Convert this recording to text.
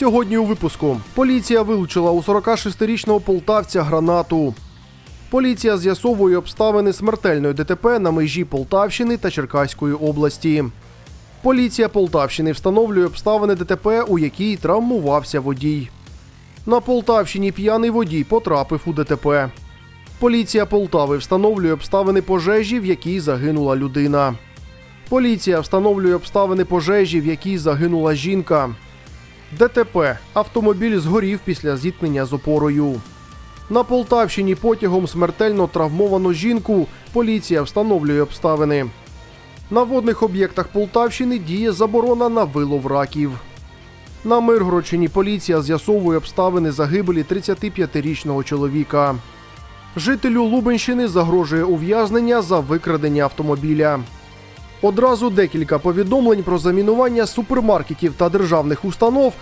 Сьогодні у випуску поліція вилучила у 46-річного полтавця гранату. Поліція з'ясовує обставини смертельної ДТП на межі Полтавщини та Черкаської області. Поліція Полтавщини встановлює обставини ДТП, у якій травмувався водій. На Полтавщині п'яний водій потрапив у ДТП. Поліція Полтави встановлює обставини пожежі, в якій загинула людина. Поліція встановлює обставини пожежі, в якій загинула жінка. ДТП. Автомобіль згорів після зіткнення з опорою. На Полтавщині потягом смертельно травмовану жінку. Поліція встановлює обставини. На водних об'єктах Полтавщини діє заборона на вилов раків. На Миргородщині поліція з'ясовує обставини загибелі 35-річного чоловіка. Жителю Лубенщини загрожує ув'язнення за викрадення автомобіля. Одразу декілька повідомлень про замінування супермаркетів та державних установ